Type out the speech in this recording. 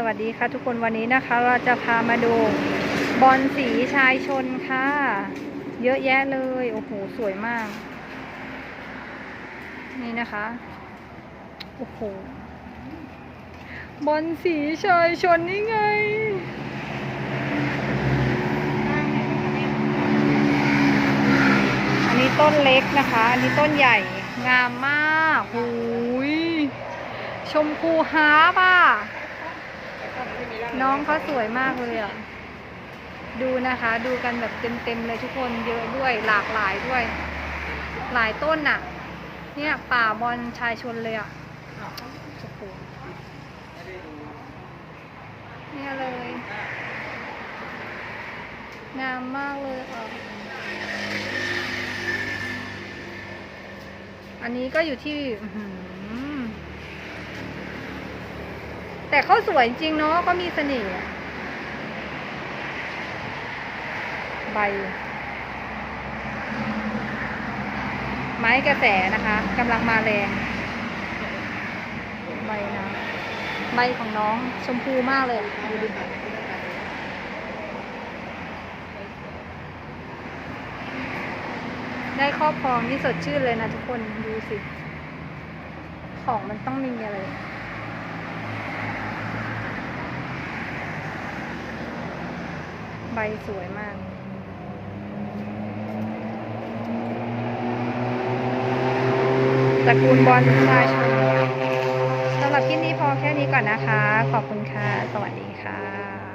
สวัสดีค่ะทุกคนวันนี้นะคะ เราจะพามาดูบอลสีชายชนค่ะ เยอะแยะเลย โอ้โห สวยมาก นี่นะคะ โอ้โห บอลสีชายชนนี่ไง อันนี้ต้นเล็กนะคะ อันนี้ต้นใหญ่งามมากหูยชมพูฮาร์ปอะ น้องเขาสวยมากเลยอะ ดูนะคะ ดูกันแบบเต็มๆเลยทุกคนเยอะด้วยหลากหลายด้วย หลายต้นอะ เนี่ยป่าบอลชายชนเลยอะโอ้โหเนี่ยเลย งามมากเลยอะ อันนี้ก็อยู่ที่อื แต่เขาสวยจริงเนาะก็มีเสน่ห์ใบ ไม้กระแสนะคะกำลังมาแรงใบนะใบของน้องชมพูมากเลยดูดิได้ครอบครองนี่สดชื่นเลยนะทุกคนดูสิ ของมันต้องมีอะไร บสวยมาก ตระกูลบอลชายชนสำหรับที่นี้พอแค่นี้ก่อนนะคะ ขอบคุณค่ะ สวัสดีค่ะ